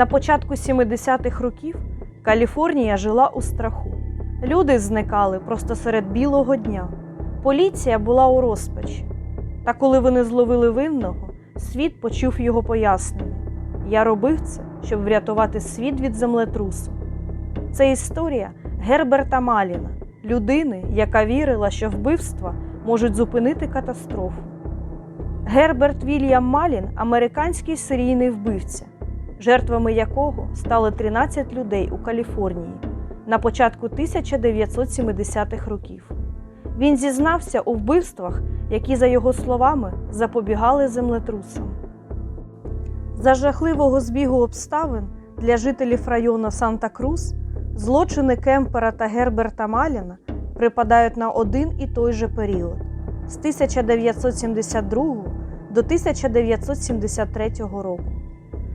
На початку 70-х років Каліфорнія жила у страху. Люди зникали просто серед білого дня. Поліція була у розпачі. Та коли вони зловили винного, світ почув його пояснення. Я робив це, щоб врятувати світ від землетрусу. Це історія Герберта Маліна, людини, яка вірила, що вбивства можуть зупинити катастрофу. Герберт Вільям Малін американський серійний вбивця, жертвами якого стали 13 людей у Каліфорнії на початку 1970-х років. Він зізнався у вбивствах, які, за його словами, запобігали землетрусам. За жахливого збігу обставин для жителів району Санта-Крус злочини Кемпера та Герберта Маліна припадають на один і той же період з 1972 до 1973 року,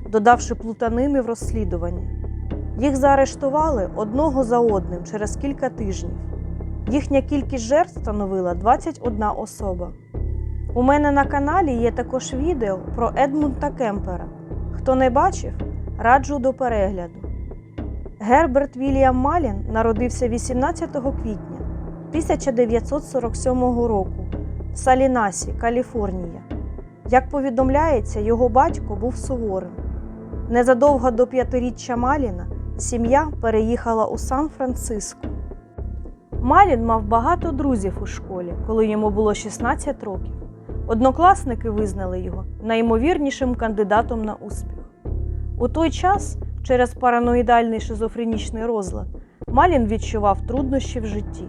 додавши плутанини в розслідування. Їх заарештували одного за одним через кілька тижнів. Їхня кількість жертв становила 21 особа. У мене на каналі є також відео про Едмунда Кемпера. Хто не бачив, раджу до перегляду. Герберт Вільям Малін народився 18 квітня 1947 року в Салінасі, Каліфорнія. Як повідомляється, його батько був суворим. Незадовго до п'ятиріччя Маліна сім'я переїхала у Сан-Франциско. Малін мав багато друзів у школі, коли йому було 16 років. Однокласники визнали його найімовірнішим кандидатом на успіх. У той час, через параноїдальний шизофренічний розлад, Малін відчував труднощі в житті.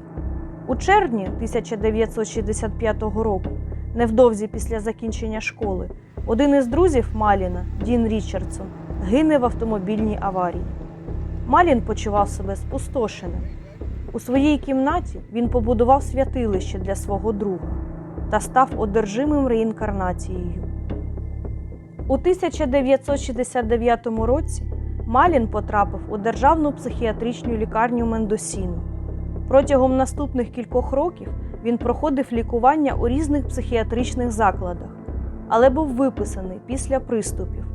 У червні 1965 року, невдовзі після закінчення школи, один із друзів Маліна, Дін Річардсон, гине в автомобільній аварії. Малін почував себе спустошеним. У своїй кімнаті він побудував святилище для свого друга та став одержимим реінкарнацією. У 1969 році Малін потрапив у державну психіатричну лікарню Мендосіну. Протягом наступних кількох років він проходив лікування у різних психіатричних закладах, але був виписаний після приступів,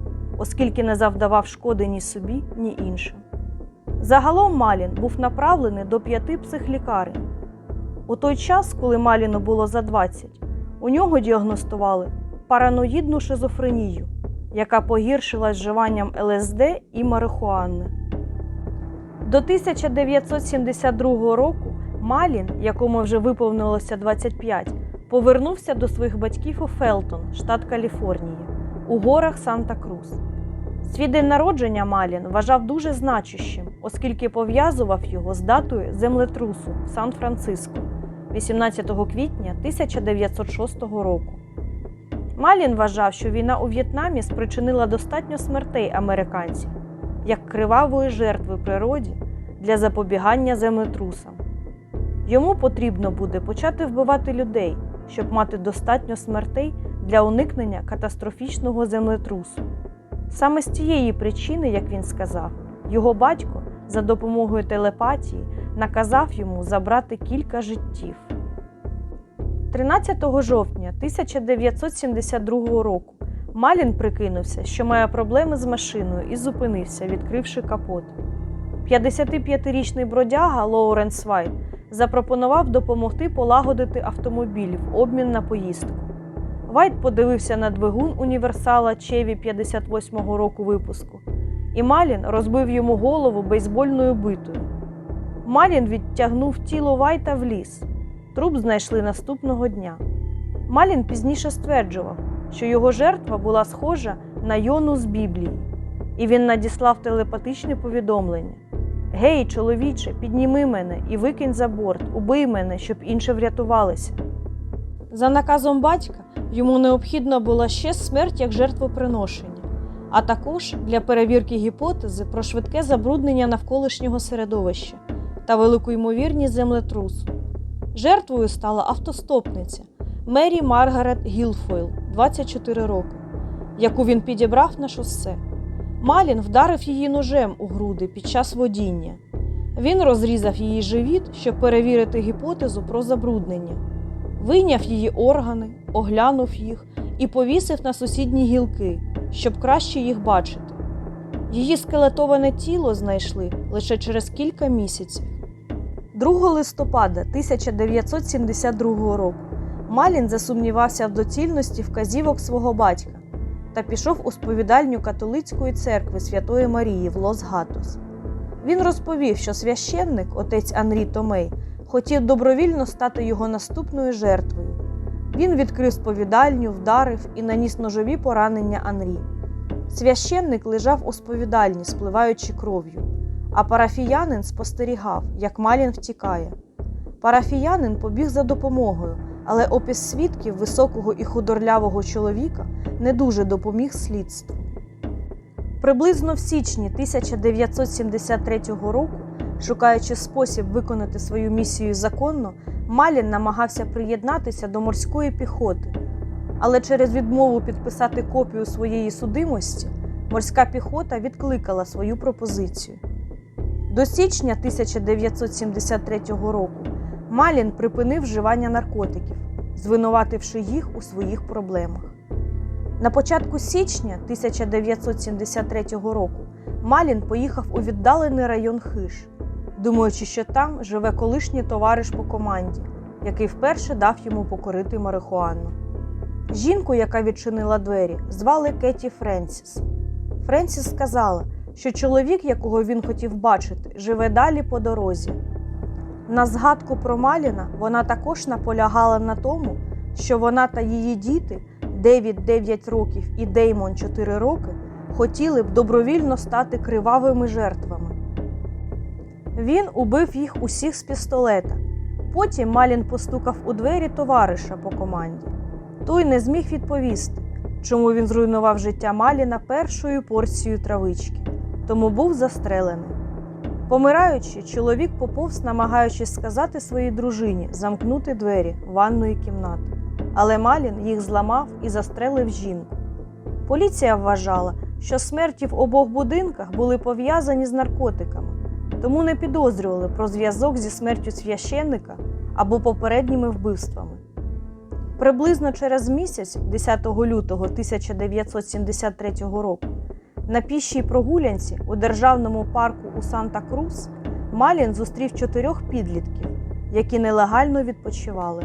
оскільки не завдавав шкоди ні собі, ні іншим. Загалом Малін був направлений до п'яти психлікарень. У той час, коли Маліну було за 20, у нього діагностували параноїдну шизофренію, яка погіршилась вживанням ЛСД і марихуани. До 1972 року Малін, якому вже виповнилося 25, повернувся до своїх батьків у Фелтон, штат Каліфорнія, у горах Санта-Крус. Свій день народження Малін вважав дуже значущим, оскільки пов'язував його з датою землетрусу в Сан-Франциско 18 квітня 1906 року. Малін вважав, що війна у В'єтнамі спричинила достатньо смертей американців як кривавої жертви природі для запобігання землетрусам. Йому потрібно буде почати вбивати людей, щоб мати достатньо смертей для уникнення катастрофічного землетрусу. Саме з цієї причини, як він сказав, його батько за допомогою телепатії наказав йому забрати кілька життів. 13 жовтня 1972 року Малін прикинувся, що має проблеми з машиною і зупинився, відкривши капот. 55-річний бродяга Лоуренс Вайт запропонував допомогти полагодити автомобіль в обмін на поїздку. Вайт подивився на двигун універсала Чеві 58-го року випуску, і Малін розбив йому голову бейсбольною битою. Малін відтягнув тіло Вайта в ліс. Труп знайшли наступного дня. Малін пізніше стверджував, що його жертва була схожа на Йону з Біблії, і він надіслав телепатичне повідомлення: Гей, чоловіче, підніми мене і викинь за борт, убий мене, щоб інші врятувалися. За наказом батька йому необхідна була ще смерть як жертвоприношення, а також для перевірки гіпотези про швидке забруднення навколишнього середовища та велику ймовірність землетрусу. Жертвою стала автостопниця Мері Маргарет Гілфойл, 24 роки, яку він підібрав на шосе. Малін вдарив її ножем у груди під час водіння. Він розрізав її живіт, щоб перевірити гіпотезу про забруднення, вийняв її органи, оглянув їх і повісив на сусідні гілки, щоб краще їх бачити. Її скелетоване тіло знайшли лише через кілька місяців. 2 листопада 1972 року Малін засумнівався в доцільності вказівок свого батька та пішов у сповідальню католицької церкви Святої Марії в Лос-Гатос. Він розповів, що священник, отець Анрі Томей, хотів добровільно стати його наступною жертвою. Він відкрив сповідальню, вдарив і наніс ножові поранення Анрі. Священник лежав у сповідальні, спливаючи кров'ю, а парафіянин спостерігав, як Малін втікає. Парафіянин побіг за допомогою, але опис свідків високого і худорлявого чоловіка не дуже допоміг слідству. Приблизно в січні 1973 року, шукаючи спосіб виконати свою місію законно, Малін намагався приєднатися до морської піхоти. Але через відмову підписати копію своєї судимості морська піхота відкликала свою пропозицію. До січня 1973 року Малін припинив вживання наркотиків, звинувативши їх у своїх проблемах. На початку січня 1973 року Малін поїхав у віддалений район Хиш, думаючи, що там живе колишній товариш по команді, який вперше дав йому покорити марихуану. Жінку, яка відчинила двері, звали Кеті Френсіс. Френсіс сказала, що чоловік, якого він хотів бачити, живе далі по дорозі. На згадку про Маліна вона також наполягала на тому, що вона та її діти, Девід 9 років і Деймон 4 роки, хотіли б добровільно стати кривавими жертвами. Він убив їх усіх з пістолета. Потім Малін постукав у двері товариша по команді. Той не зміг відповісти, чому він зруйнував життя Маліна першою порцією травички, тому був застрелений. Помираючи, чоловік поповз, намагаючись сказати своїй дружині замкнути двері ванної кімнати. Але Малін їх зламав і застрелив жінку. Поліція вважала, що смерті в обох будинках були пов'язані з наркотиками, тому не підозрювали про зв'язок зі смертю священника або попередніми вбивствами. Приблизно через місяць, 10 лютого 1973 року, на пішій прогулянці у державному парку у Санта-Крус Малін зустрів чотирьох підлітків, які нелегально відпочивали.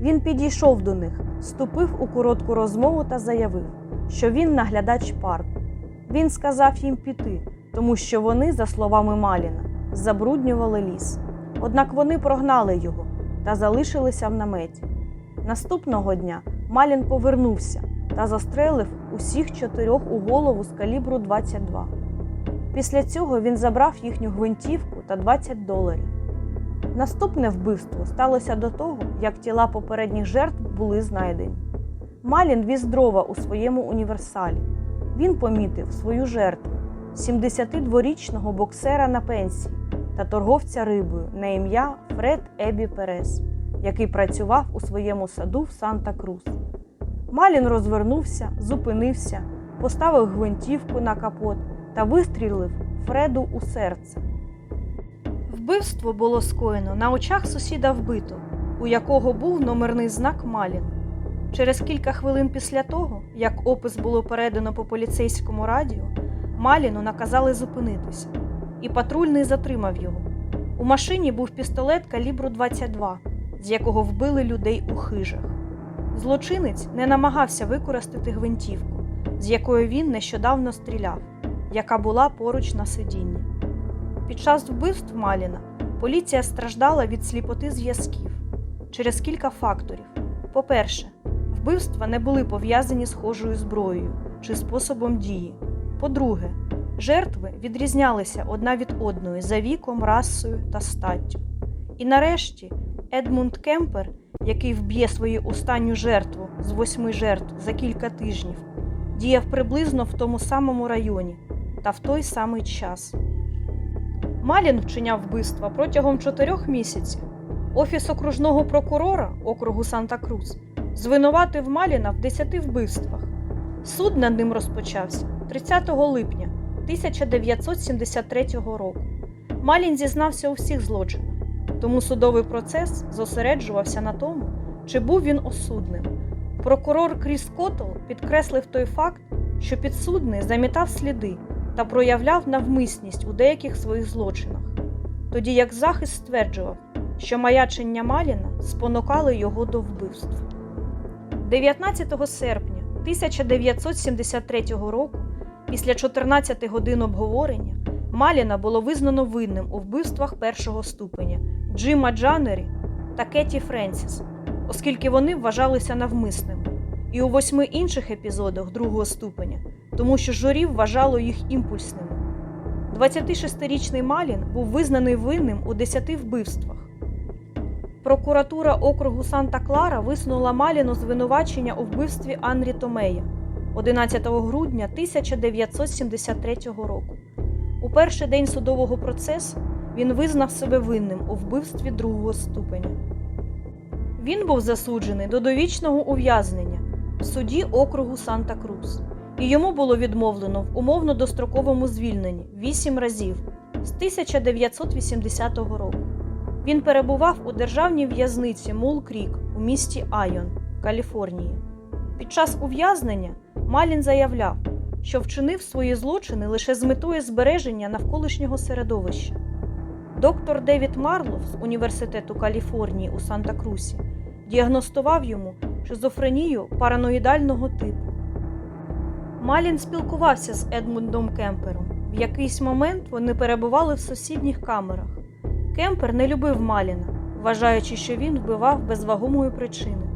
Він підійшов до них, вступив у коротку розмову та заявив, що він наглядач парку. Він сказав їм піти, тому що вони, за словами Маліна, забруднювали ліс. Однак вони прогнали його та залишилися в наметі. Наступного дня Малін повернувся та застрелив усіх чотирьох у голову з калібру 22. Після цього він забрав їхню гвинтівку та 20 доларів. Наступне вбивство сталося до того, як тіла попередніх жертв були знайдені. Малін віз дрова у своєму універсалі. Він помітив свою жертву 72-річного боксера на пенсії та торговця рибою на ім'я Фред Ебі Перес, який працював у своєму саду в Санта-Крус. Малін розвернувся, зупинився, поставив гвинтівку на капот та вистрілив Фреду у серце. Вбивство було скоєно на очах сусіда вбито, у якого був номерний знак Малін. Через кілька хвилин після того, як опис було передано по поліцейському радіо, Маліну наказали зупинитися, і патрульний затримав його. У машині був пістолет калібру 22, з якого вбили людей у хижах. Злочинець не намагався використати гвинтівку, з якою він нещодавно стріляв, яка була поруч на сидінні. Під час вбивств Маліна поліція страждала від сліпоти зв'язків через кілька факторів. По-перше, вбивства не були пов'язані схожою зброєю чи способом дії. По-друге, жертви відрізнялися одна від одної за віком, расою та статтю. І нарешті Едмунд Кемпер, який вб'є свою останню жертву з восьми жертв за кілька тижнів, діяв приблизно в тому самому районі та в той самий час. Малін вчиняв вбивства протягом чотирьох місяців. Офіс окружного прокурора округу Санта-Крус звинуватив Маліна в десяти вбивствах. Суд над ним розпочався 30 липня 1973 року. Малін зізнався у всіх злочинах, тому судовий процес зосереджувався на тому, чи був він осудним. Прокурор Кріс Котл підкреслив той факт, що підсудний замітав сліди та проявляв навмисність у деяких своїх злочинах, тоді як захист стверджував, що маячення Маліна спонукали його до вбивств. 19 серпня 1973 року, після 14 годин обговорення, Маліна було визнано винним у вбивствах першого ступеня Джима Джанері та Кеті Френсіс, оскільки вони вважалися навмисними, і у восьми інших епізодах другого ступеня, тому що журі вважало їх імпульсними. 26-річний Малін був визнаний винним у 10 вбивствах. Прокуратура округу Санта-Клара висунула Маліну звинувачення у вбивстві Анрі Томея 11 грудня 1973 року. У перший день судового процесу він визнав себе винним у вбивстві другого ступеня. Він був засуджений до довічного ув'язнення в суді округу Санта-Крус, і йому було відмовлено в умовно достроковому звільненні 8 разів з 1980 року. Він перебував у державній в'язниці Мул Крік у місті Айон, Каліфорнії. Під час ув'язнення Малін заявляв, що вчинив свої злочини лише з метою збереження навколишнього середовища. Доктор Девід Марлов з Університету Каліфорнії у Санта-Крусі діагностував йому шизофренію параноїдального типу. Малін спілкувався з Едмундом Кемпером. В якийсь момент вони перебували в сусідніх камерах. Кемпер не любив Маліна, вважаючи, що він вбивав без вагомої причини.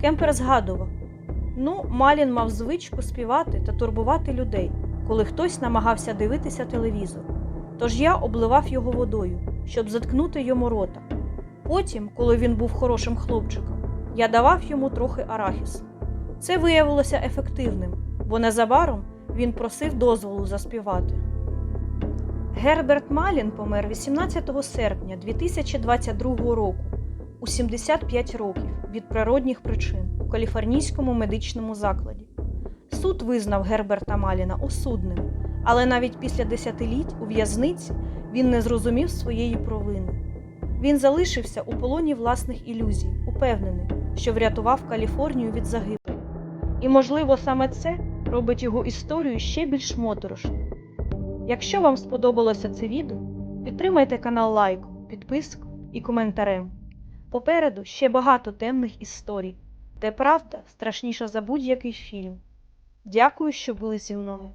Кемпер згадував: ну, Малін мав звичку співати та турбувати людей, коли хтось намагався дивитися телевізор. Тож я обливав його водою, щоб заткнути йому рота. Потім, коли він був хорошим хлопчиком, я давав йому трохи арахісу. Це виявилося ефективним, бо незабаром він просив дозволу заспівати. Герберт Малін помер 18 серпня 2022 року у 75 років від природних причин у каліфорнійському медичному закладі. Суд визнав Герберта Маліна осудним, але навіть після десятиліть у в'язниці він не зрозумів своєї провини. Він залишився у полоні власних ілюзій, упевнений, що врятував Каліфорнію від загибелі. І, можливо, саме це робить його історію ще більш моторошною. Якщо вам сподобалося це відео, підтримайте канал лайком, підпискою і коментарем. Попереду ще багато темних історій, де правда страшніша за будь-який фільм. Дякую, що були зі мною.